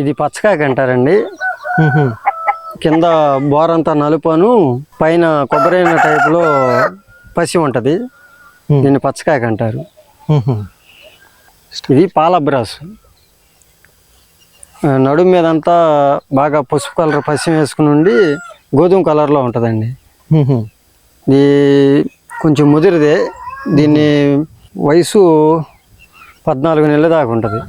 ఇది పచ్చకాకి అంటారండి. కింద బోరంతా నలుపును పైన కొబ్బరైన టైపులో పసి ఉంటుంది దీన్ని పచ్చకాకి అంటారు. ఇది పాలబ్రాస్ నడుము మీద అంతా బాగా పసుపు కలర్ పశ్చిమ వేసుకుని ఉండి గోధుమ కలర్లో ఉంటుందండి. ఇది కొంచెం ముదిరిదే దీన్ని వయసు పద్నాలుగు నెలల దాకా ఉంటుంది.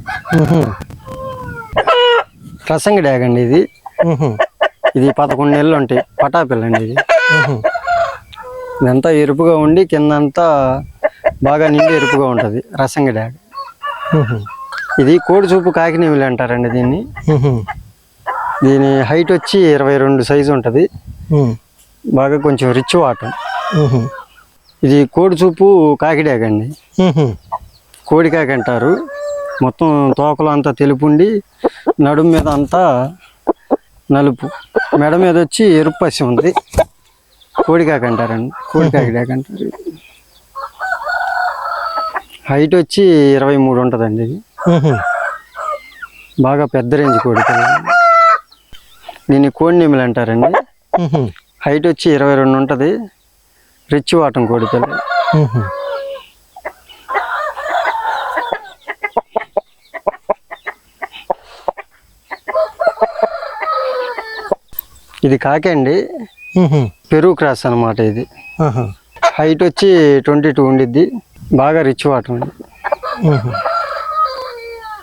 రసంగి డ్యాగ్ అండి ఇది. ఇది పదకొండు నెలలు ఉంటాయి పటాపిల్లండి ఇది మ్హూ. ఇదంతా ఎరుపుగా ఉండి కిందంతా బాగా నిండి ఎరుపుగా ఉంటుంది రసంగి డ్యాగ్. ఇది కోడి చూపు కాకినేమిలి అంటారండి దీన్ని. దీని హైట్ వచ్చి ఇరవై రెండు సైజు ఉంటుంది. బాగా కొంచెం రిచ్ వాటం మ్హూ. ఇది కోడి చూపు కాకిడాగ్ అండి మ్హూ. కోడి కాకి అంటారు మొత్తం తోకలు అంతా తెలుపుండి నడుము మీద అంతా నలుపు. మెడ మీద వచ్చి ఎరుపు పసి ఉంది. కోడికాకి అంటారండి కోడికాకి డాక్ అంటారు హైట్ వచ్చి ఇరవై మూడు ఉంటుందండి ఇది. బాగా పెద్ద రేంజ్ కోడి పిల్ల దీన్ని కోడి నెమిలి అంటారండి. హైట్ వచ్చి ఇరవై రెండు ఉంటుంది. రిచ్ వాటం కోడి ఇది కాకి అండి మ్హూ. పెరుగు క్రాస్ అన్నమాట ఇది. హైట్ వచ్చి ట్వంటీ టూ ఉండిద్ది బాగా రిచ్ వాటం అండి.